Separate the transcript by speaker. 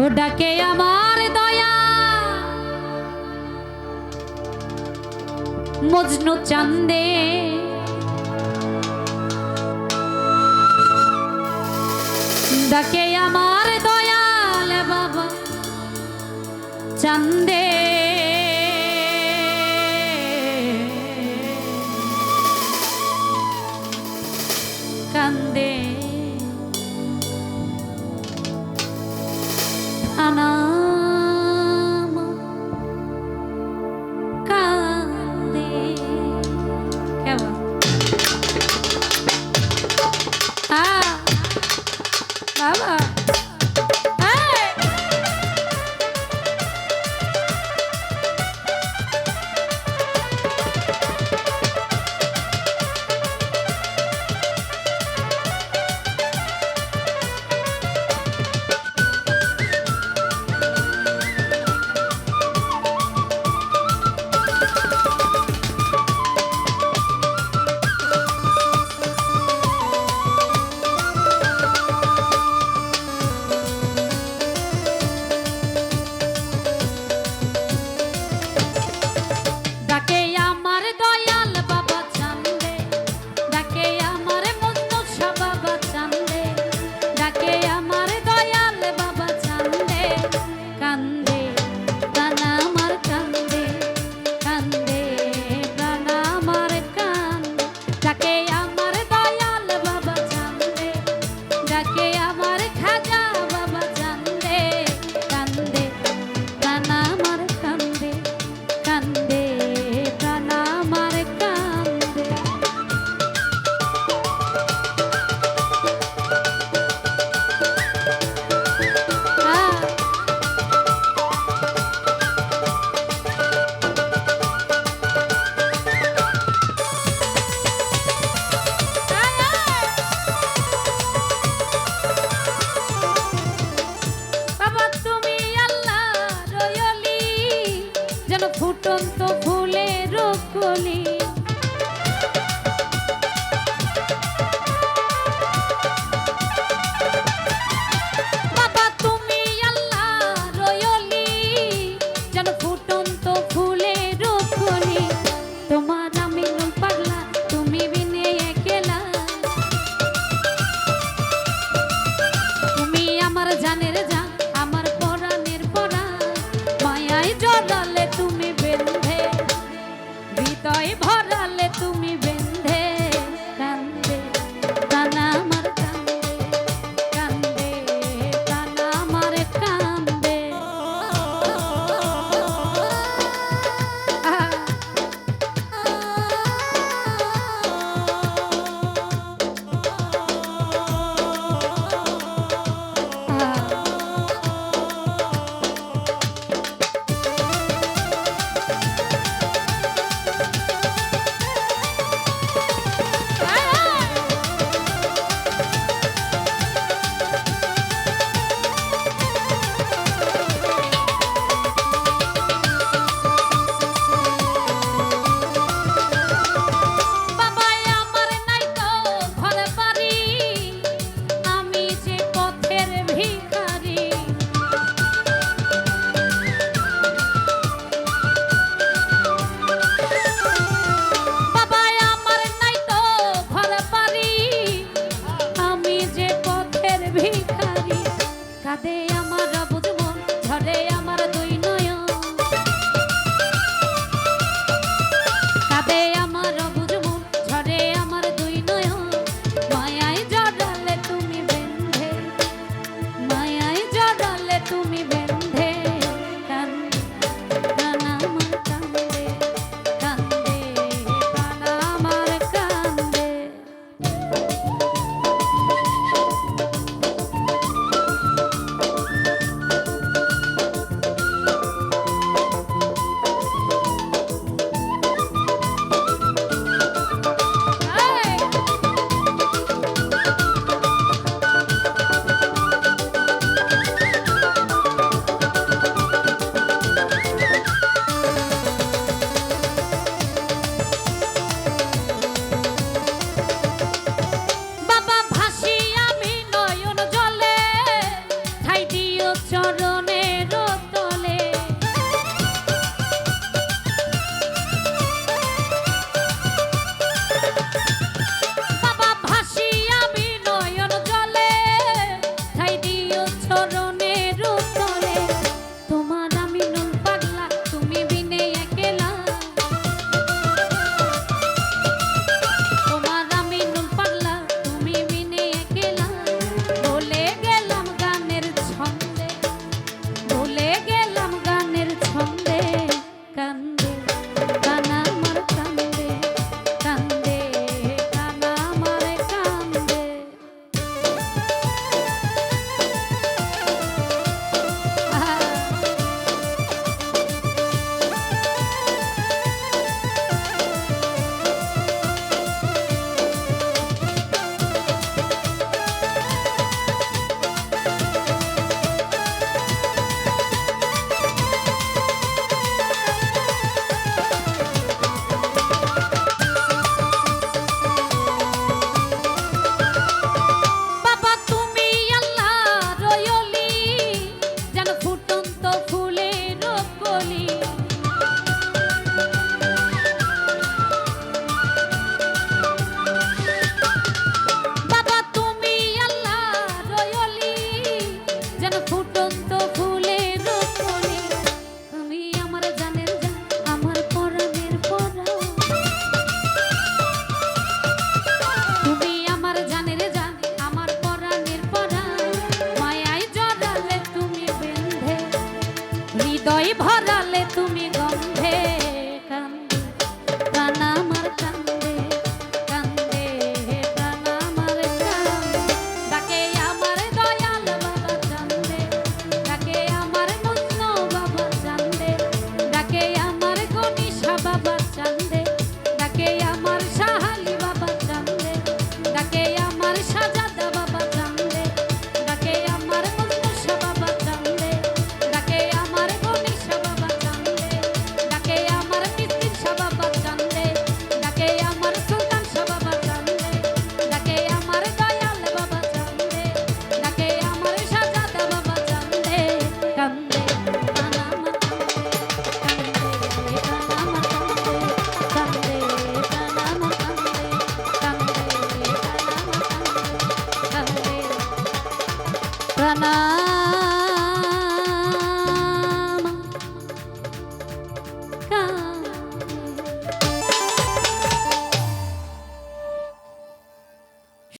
Speaker 1: ও ডাকে আমার দয়া। মজনু চান্দে। ডাকে আমার দয়াল বাবা চান্দে। কান্দে। আনাম কান্দে কেমন? বাবা। জানা